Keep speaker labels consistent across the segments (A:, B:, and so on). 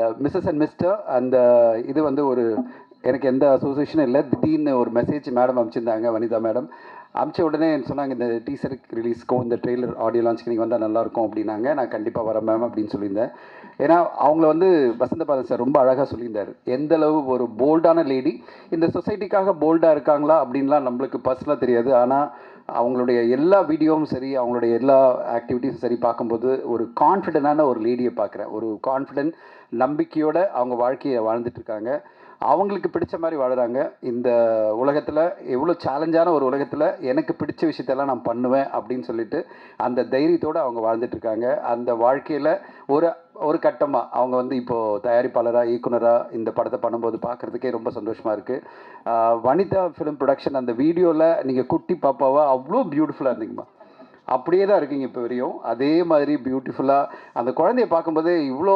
A: And Mrs and mister அந்த இது வந்து ஒரு எனக்கு எந்த அசோசியேஷனும் இல்லை. திடீர்னு ஒரு மெசேஜ் மேடம் அனுப்பிச்சிருந்தாங்க வனிதா மேடம் அமிச்ச உடனே சொன்னாங்க இந்த டீசருக்கு ரிலீஸ்க்கும் இந்த ட்ரெய்லர் ஆடியோ லான்ச்சுக்கு நீங்கள் வந்தால் நல்லாயிருக்கும் அப்படின்னாங்க. நான் கண்டிப்பாக வரேன் மேம் அப்படின்னு சொல்லியிருந்தேன். ஏன்னா அவங்கள வந்து வசந்த பாலன் சார் ரொம்ப அழகாக சொல்லியிருந்தார். எந்த அளவு ஒரு போல்டான லேடி இந்த சொசைட்டிக்காக போல்டாக இருக்காங்களா? அப்படின்லாம் நம்மளுக்கு பர்சனலாக தெரியாது. ஆனால் அவங்களுடைய எல்லா வீடியோவும் சரி அவங்களுடைய எல்லா ஆக்டிவிட்டீஸும் சரி பார்க்கும்போது ஒரு கான்ஃபிடென்டான ஒரு லேடியை பார்க்குறேன். ஒரு கான்ஃபிடென்ட் நம்பிக்கையோடு அவங்க வாழ்க்கையை வாழ்ந்துட்டுருக்காங்க அவங்களுக்கு பிடிச்ச மாதிரி வாழ்கிறாங்க இந்த உலகத்தில் எவ்வளோ சேலஞ்சான ஒரு உலகத்தில் எனக்கு பிடிச்ச விஷயத்தெல்லாம் நான் பண்ணுவேன் அப்படின்னு சொல்லிட்டு அந்த தைரியத்தோடு அவங்க வாழ்ந்துட்டுருக்காங்க அந்த வாழ்க்கையில் ஒரு ஒரு கட்டமாக அவங்க வந்து இப்போது தயாரிப்பாளராக இயக்குனராக இந்த படத்தை பண்ணும்போது பார்க்குறதுக்கே ரொம்ப சந்தோஷமாக இருக்குது வனிதா ஃபிலிம் ப்ரொடக்ஷன் அந்த வீடியோவில் நீங்கள் குட்டி பாப்பாவா அவ்வளோ பியூட்டிஃபுல்லாக இருந்தீங்கம்மா. அப்படியே தான் இருக்கீங்க இப்போ வரையும். அதே மாதிரி பியூட்டிஃபுல்லாக அந்த குழந்தைய பார்க்கும்போதே இவ்வளோ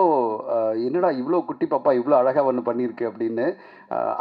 A: என்னடா இவ்வளோ குட்டி பாப்பா இவ்வளோ அழகாக ஒன்று பண்ணியிருக்கு அப்படின்னு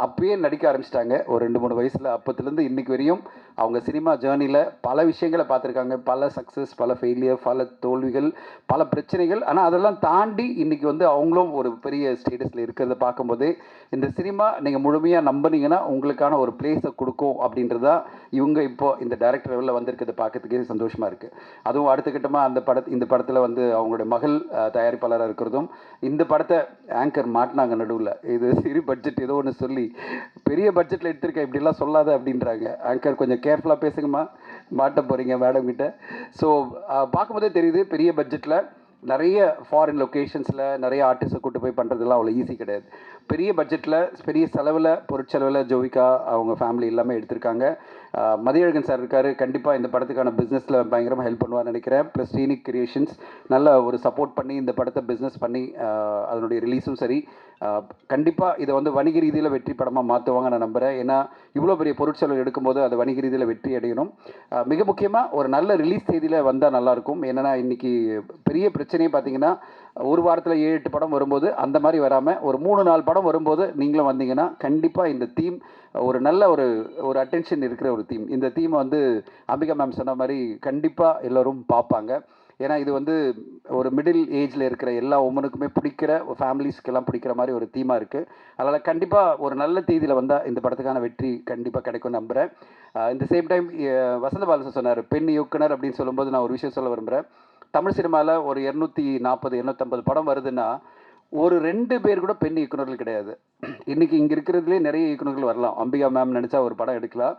A: அப்பயே நடிக்க ஆரம்பிச்சிட்டாங்க. ஒரு ரெண்டு மூணு வயசில் அப்போத்துலேருந்து இன்னைக்கு வரையும் அவங்க சினிமா ஜேர்னியில் பல விஷயங்களை பார்த்துருக்காங்க. பல சக்ஸஸ் பல ஃபெயிலியர் பல தோல்விகள் பல பிரச்சனைகள். ஆனால் அதெல்லாம் தாண்டி இன்றைக்கி வந்து அவங்களும் ஒரு பெரிய ஸ்டேட்டஸில் இருக்கிறத பார்க்கும்போதே இந்த சினிமா நீங்கள் முழுமையாக நம்பினீங்கன்னா உங்களுக்கான ஒரு பிளேஸை கொடுக்கும் அப்படின்றதா இவங்க இப்போ இந்த டேரக்டர் லெவலில் வந்திருக்கிறத பார்க்கறதுக்கே சந்தோஷமாக இருக்குது அதுவும் அடுத்த கட்டமாக அந்த படத் இந்த படத்தில் வந்து அவங்களுடைய மகள் தயாரிப்பாளராக இருக்கிறதும் இந்த படத்தை ஆங்கர் மாட்டினாங்க நடுவில். இது சிறு பட்ஜெட் ஏதோ ஒன்று சொல்லி பெரிய பட்ஜெட்டில் எடுத்திருக்கேன் இப்படிலாம் சொல்லாத அப்படின்றாங்க. ஆங்கர் கொஞ்சம் கேர்ஃபுல்லாக பேசுங்கம்மா. மாட்ட போகிறீங்க மேடம் கிட்ட. ஸோ பார்க்கும்போதே தெரியுது பெரிய பட்ஜெட்டில் நிறைய ஃபாரின் லொக்கேஷன்ஸில் நிறைய ஆர்டிஸ்ட்டை கூட்டு போய் பண்ணுறதுலாம் அவ்வளோ ஈஸி கிடையாது. பெரிய பட்ஜெட்டில் பெரிய செலவில் பொருட்செலவில் ஜோவிகா அவங்க ஃபேமிலி எல்லாமே எடுத்திருக்காங்க. மதியழகன் சார் இருக்கார். கண்டிப்பாக இந்த படத்துக்கான பிஸ்னஸில் பயங்கரமாக ஹெல்ப் பண்ணுவார்னு நினைக்கிறேன். ப்ளஸ் சீனிக் கிரியேஷன்ஸ் நல்ல ஒரு சப்போர்ட் பண்ணி இந்த படத்தை பிஸ்னஸ் பண்ணி அதனுடைய ரிலீஸும் சரி கண்டிப்பாக இதை வந்து வணிக ரீதியில் வெற்றி படமாக மாற்றுவாங்க நான் நம்புகிறேன் ஏன்னா இவ்வளோ பெரிய பொருட்செலவு எடுக்கும்போது அது வணிக ரீதியில் வெற்றி அடையணும். மிக முக்கியமாக ஒரு நல்ல ரிலீஸ் தேதியில் வந்தால் நல்லாயிருக்கும். என்னென்னா இன்றைக்கி பெரிய பிரச்சனையே பார்த்தீங்கன்னா ஒரு வாரத்தில் ஏழு எட்டு படம் வரும்போது அந்த மாதிரி வராமல் ஒரு மூணு நாலு படம் வரும்போது நீங்களும் வந்தீங்கன்னா கண்டிப்பாக இந்த தீம் ஒரு நல்ல ஒரு ஒரு அட்டென்ஷன் இருக்கிற ஒரு தீம் இந்த தீமை வந்து அம்பிகா மேம் சொன்ன மாதிரி கண்டிப்பாக எல்லோரும் பார்ப்பாங்க. ஏன்னா இது வந்து ஒரு மிடில் ஏஜில் இருக்கிற எல்லா உமனுக்குமே பிடிக்கிற ஃபேமிலிஸ்க்கெல்லாம் பிடிக்கிற மாதிரி ஒரு தீமாக இருக்குது அதனால் கண்டிப்பாக ஒரு நல்ல தேதியில் வந்தால் இந்த படத்துக்கான வெற்றி கண்டிப்பாக கிடைக்கும்னு நம்புகிறேன் இந்த சேம் டைம் வசந்த பாலசன் சொன்னார் பெண் இயக்குனர் அப்படின்னு சொல்லும்போது நான் ஒரு விஷயம் சொல்ல விரும்புகிறேன் தமிழ் சினிமாவில் ஒரு இரநூத்தி நாற்பது இரநூத்தம்பது படம் வருதுன்னா ஒரு ரெண்டு பேர் கூட பெண் இயக்குனர்கள் கிடையாது. இன்றைக்கி இங்கே இருக்கிறதுலே நிறைய இயக்குனர்கள் வரலாம். அம்பிகா மேம் நினச்சா ஒரு படம் எடுக்கலாம்.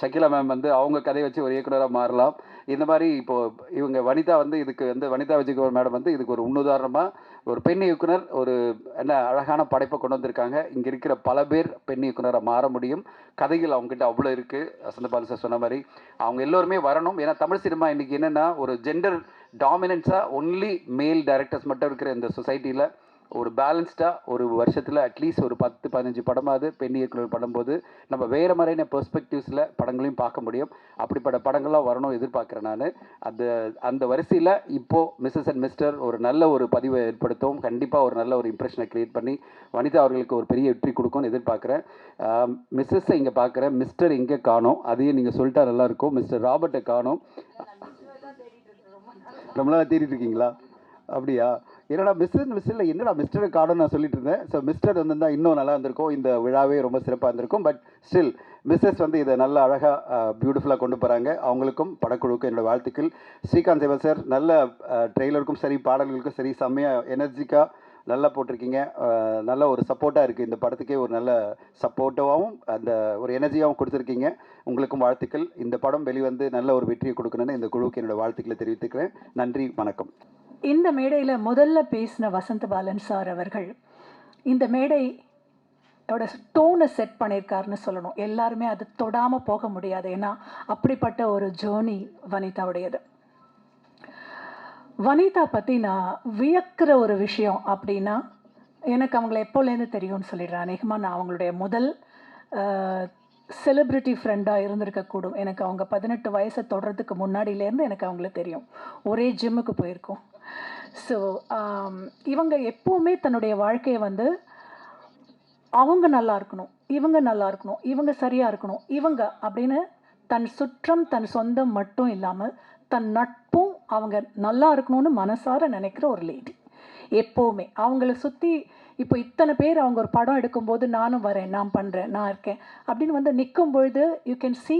A: ஷக்கிலா மேம் வந்து அவங்க கதையை வச்சு ஒரு இயக்குனராக மாறலாம். இந்த மாதிரி இப்போது இவங்க வனிதா வந்து இதுக்கு வந்து வனிதா விஜயகுமார் மேடம் வந்து இதுக்கு ஒரு முன்னுதாரணமாக ஒரு பெண் இயக்குனர் ஒரு என்ன அழகான படைப்பை கொண்டு வந்திருக்காங்க. இங்கே இருக்கிற பல பேர் பெண் இயக்குனராக மாற முடியும். கதைகள் அவங்ககிட்ட அவ்வளோ இருக்குது வசந்தபால் சார் சொன்ன மாதிரி அவங்க எல்லோருமே வரணும். ஏன்னா தமிழ் சினிமா இன்றைக்கி என்னென்னா ஒரு ஜெண்டர் டாமினன்ஸாக ஒன்லி மேல் டைரக்டர்ஸ் மட்டும் இருக்கிற இந்த சொசைட்டியில் ஒரு பேலன்ஸ்டாக ஒரு வருஷத்தில் அட்லீஸ்ட் ஒரு பத்து பதினஞ்சு படமாவது பெண் இயக்குனர் படும்போது நம்ம வேறு மாதிரியான பெர்ஸ்பெக்டிவ்ஸில் படங்களையும் பார்க்க முடியும். அப்படிப்பட்ட படங்கள்லாம் வரணும் எதிர்பார்க்குறேன் நான். அந்த அந்த வரிசையில் இப்போது மிஸ்ஸஸ் அண்ட் மிஸ்டர் ஒரு நல்ல ஒரு பதிவை ஏற்படுத்தும். கண்டிப்பாக ஒரு நல்ல ஒரு இம்ப்ரெஷனை க்ரியேட் பண்ணி வனிதா அவர்களுக்கு ஒரு பெரிய வெற்றி கொடுக்கும்னு எதிர்பார்க்குறேன். மிஸ்ஸஸை இங்கே பார்க்குறேன் மிஸ்டர் இங்கே காணோம்? அதையும் நீங்கள் சொல்லிட்டா நல்லாயிருக்கும் மிஸ்டர் ராபர்ட்டை காணோம். ரொம்ப நாளாக தேடிட்டு இருக்கீங்களா? அப்படியா? என்னடா மிஸ்டர் மிஸ்டரில் என்னடா மிஸ்டர் கார்டுன்னு நான் சொல்லிட்டு இருந்தேன். ஸோ மிஸ்டர் வந்திருந்தா இன்னும் நல்லா இருந்திருக்கும். இந்த விழாவே ரொம்ப சிறப்பாக இருந்திருக்கும். பட் ஸ்டில் மிஸ்ஸஸ் வந்து இதை நல்லா அழகாக பியூட்டிஃபுல்லாக கொண்டு போகிறாங்க அவங்களுக்கும் படக்குழுவுக்கும் என்னோட வாழ்த்துக்கள். ஸ்ரீகாந்த் சேவா சார் நல்ல ட்ரெய்லருக்கும் சரி பாடல்களுக்கும் சரி செம்மையாக எனர்ஜிக்காக நல்லா போட்டிருக்கீங்க. நல்ல ஒரு சப்போர்ட்டாக இருக்குது இந்த படத்துக்கே ஒரு நல்ல சப்போர்ட்டிவாகவும் அந்த ஒரு எனர்ஜியாகவும் கொடுத்துருக்கீங்க. உங்களுக்கும் வாழ்த்துக்கள். இந்த படம் வெளிவந்து நல்ல ஒரு வெற்றியை கொடுக்கணும்னு இந்த குழுவுக்கு என்னோடய வாழ்த்துக்களை தெரிவித்துக்கிறேன். நன்றி வணக்கம்.
B: இந்த மேடையில் முதல்ல பேசின வசந்த பாலன் சார் அவர்கள் இந்த மேடை ஓட டோனை செட் பண்ணியிருக்காருன்னு சொல்லணும். எல்லாருமே அது தொடாமல் போக முடியாது. ஏன்னா அப்படிப்பட்ட ஒரு ஜேர்னி வனிதாவுடையது. வனிதா பற்றி நான் வியக்கிற ஒரு விஷயம் அப்படின்னா எனக்கு அவங்கள எப்போலேருந்து தெரியும்னு சொல்லிடுறேன். அநேகமாக நான் அவங்களுடைய முதல் செலிப்ரிட்டி ஃப்ரெண்டாக இருந்திருக்கக்கூடும். எனக்கு அவங்க பதினெட்டு வயசை தொடர்றதுக்கு முன்னாடியிலேருந்து எனக்கு அவங்கள தெரியும். ஒரே ஜிம்முக்கு போயிருக்கோம். ஸோ um, இவங்க எப்போவுமே தன்னுடைய வாழ்க்கையை வந்து அவங்க நல்லா இருக்கணும் இவங்க நல்லா இருக்கணும் இவங்க சரியாக இருக்கணும் இவங்க அப்படின்னு தன் சுற்றம் தன் சொந்தம் மட்டும் இல்லாமல் தன் நட்பும் அவங்க நல்லா இருக்கணும்னு மனசார நினைக்கிற ஒரு லேடி எப்போவுமே. அவங்கள சுற்றி இப்போ இத்தனை பேர் அவங்க ஒரு படம் எடுக்கும்போது நானும் வரேன் நான் பண்ணுறேன் நான் இருக்கேன் அப்படின்னு வந்து நிற்கும் பொழுது யூ கேன் சி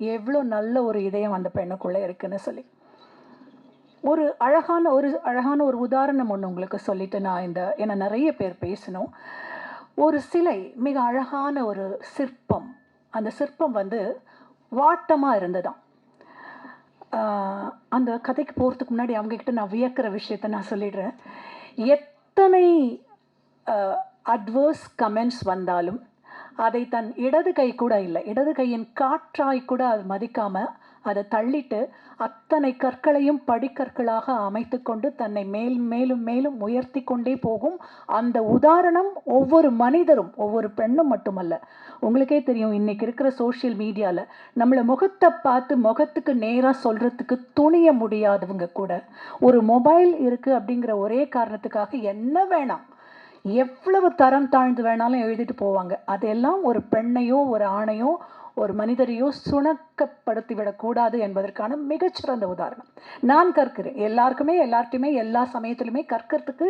B: எவ்வளோ நல்ல ஒரு இதயம் அந்த பெண்ணுக்குள்ளே இருக்குன்னு சொல்லி. ஒரு அழகான ஒரு அழகான ஒரு உதாரணம் ஒன்று உங்களுக்கு சொல்லிட்டு நான் இந்த ஏன்னா நிறைய பேர் பேசணும். ஒரு சிலை மிக அழகான ஒரு சிற்பம். அந்த சிற்பம் வந்து வாட்டமாக இருந்ததாம். அந்த கதைக்கு போகிறதுக்கு முன்னாடி அவங்கக்கிட்ட நான் வியக்கிற விஷயத்த நான் சொல்லிடுறேன். எத்தனை அட்வர்ஸ் கமெண்ட்ஸ் வந்தாலும் அதை தன் இடது கை கூட இல்லை இடது கையின் காற்றாய் கூட அது மதிக்காமல் அதை தள்ளிட்டு அத்தனை கற்களையும் படிக்கற்களாக அமைத்து கொண்டு தன்னை மேல் மேலும் மேலும் உயர்த்தி கொண்டே போகும் அந்த உதாரணம் ஒவ்வொரு மனிதரும் ஒவ்வொரு பெண்ணும் மட்டுமல்ல. உங்களுக்கே தெரியும் இன்னைக்கு இருக்கிற சோஷியல் மீடியாவில் நம்மளை முகத்தை பார்த்து முகத்துக்கு நேராக சொல்கிறதுக்கு துணிய முடியாதவங்க கூட ஒரு மொபைல் இருக்குது அப்படிங்கிற ஒரே காரணத்துக்காக என்ன வேணாம் எவ்வளவு தரம் தாழ்ந்து வேணாலும் எழுதிட்டு போவாங்க. அதெல்லாம் ஒரு பெண்ணையோ ஒரு ஆணையோ ஒரு மனிதரையோ சுணக்கப்படுத்தி விடக்கூடாது என்பதற்கான மிகச்சிறந்த உதாரணம். நான் கற்கிறேன். எல்லாருக்குமே எல்லார்ட்டையுமே எல்லா சமயத்திலுமே கற்கிறதுக்கு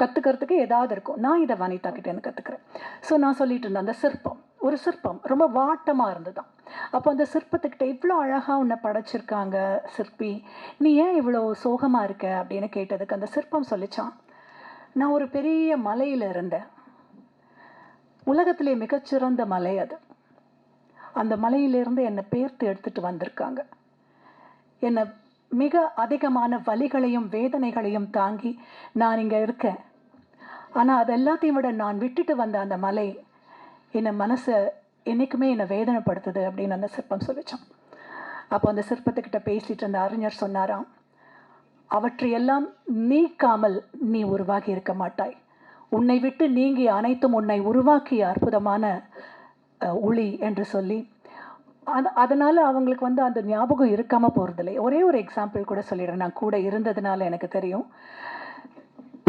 B: கற்றுக்கிறதுக்கு ஏதாவது இருக்கும். நான் இதை வனிதா கிட்டேருந்து கற்றுக்கிறேன் ஸோ நான் சொல்லிட்டு இருந்தேன் அந்த சிற்பம். ஒரு சிற்பம். ரொம்ப வாட்டமாக இருந்ததுதான் அப்போ அந்த சிற்பத்துக்கிட்ட இவ்வளோ அழகாக உன்னை படைச்சிருக்காங்க சிற்பி. நீ ஏன் இவ்வளோ சோகமாக இருக்க? அப்படின்னு கேட்டதுக்கு அந்த சிற்பம் சொல்லிச்சான் நான் ஒரு பெரிய மலையில் இருந்தேன். உலகத்திலே மிகச்சிறந்த மலை அது. அந்த மலையிலிருந்து என்னை பேர்த்து எடுத்துட்டு வந்திருக்காங்க. என்னை மிக அதிகமான வலிகளையும் வேதனைகளையும் தாங்கி நான் இங்கே இருக்கேன். ஆனால் அது எல்லாத்தையும் விட நான் விட்டுட்டு வந்த அந்த மலை என்னை மனசை என்றைக்குமே என்னை வேதனைப்படுத்துது அப்படின்னு அந்த சிற்பம் சொல்லித்தான் அப்போ அந்த சிற்பத்துக்கிட்ட பேசிட்டு இருந்த அறிஞர் சொன்னாராம் அவற்றையெல்லாம் நீக்காமல் நீ உருவாகி இருக்க மாட்டாய். உன்னை விட்டு நீங்கி அனைத்தும் உன்னை உருவாக்கிய அற்புதமான ஒளி என்று சொல்லி அது அதனால் அவங்களுக்கு வந்து அந்த ஞாபகம் இருக்காமல் போகிறதில்லை ஒரே ஒரு எக்ஸாம்பிள் கூட சொல்லிடுறேன். நான் கூட இருந்ததுனால எனக்கு தெரியும்.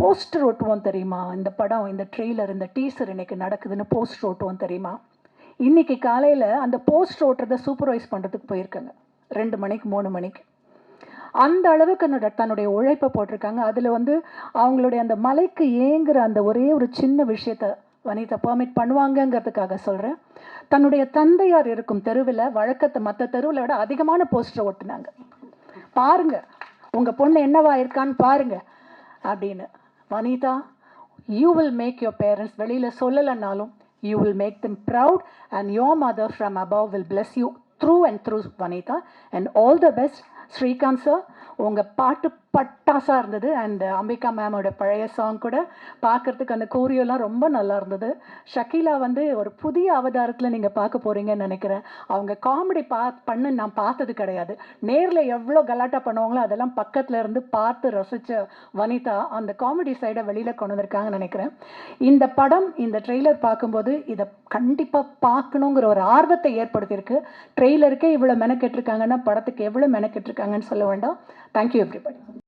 B: போஸ்டர் ஓட்டுவோம் தெரியுமா? இந்த படம் இந்த ட்ரெய்லர் இந்த டீசர் இன்றைக்கி நடக்குதுன்னு போஸ்டர் ஓட்டுவோம் தெரியுமா? இன்றைக்கி காலையில் அந்த போஸ்டர் ஓட்டுறதை சூப்பர்வைஸ் பண்ணுறதுக்கு போயிருக்காங்க. ரெண்டு மணிக்கு மூணு மணிக்கு. அந்த அளவுக்கு என்னோட தன்னுடைய உழைப்பை போட்டிருக்காங்க. அதில் வந்து அவங்களுடைய அந்த மலைக்கு ஏங்குற அந்த ஒரே ஒரு சின்ன விஷயத்த வனிதா பர்மிட் பண்ணுவாங்கங்கிறதுக்காக சொல்கிறேன் தன்னுடைய தந்தையார் இருக்கும் தெருவில் வழக்கத்தை மற்ற தெருவில் விட அதிகமான போஸ்டர் ஓட்டுனாங்க பாருங்க உங்கள் பொண்ணு என்னவா இருக்கான்னு பாருங்க அப்படின்னு. Vanitha you will make your parents வெளியில் சொல்லலைன்னாலும் you will make them proud and your mother from above will bless you through and through Vanitha. And all the best Srikanth sir உங்கள் பாட்டு பட்டாசாக இருந்தது. அண்ட் அம்பிகா மேமோட பழைய சாங் கூட பார்க்கறதுக்கு அந்த கோரியோலாம் ரொம்ப நல்லா இருந்தது. ஷக்கீலா வந்து ஒரு புதிய அவதாரத்தில் நீங்கள் பார்க்க போகிறீங்கன்னு நினைக்கிறேன். அவங்க காமெடி பா பண்ணு நான் பார்த்தது கிடையாது. நேரில் எவ்வளோ கலாட்டா பண்ணுவாங்களோ அதெல்லாம் பக்கத்தில் இருந்து பார்த்து ரசித்த வனிதா அந்த காமெடி சைடை வெளியில் கொண்டு வந்திருக்காங்கன்னு நினைக்கிறேன். இந்த படம் இந்த ட்ரெய்லர் பார்க்கும்போது இதை கண்டிப்பாக பார்க்கணுங்கிற ஒரு ஆர்வத்தை ஏற்படுத்தியிருக்கு. ட்ரெய்லருக்கே இவ்வளோ மெனக்கெட்டிருக்காங்கன்னா படத்துக்கு எவ்வளோ இருக்காங்கன்னு சொல்ல வேண்டாம். Thank you everybody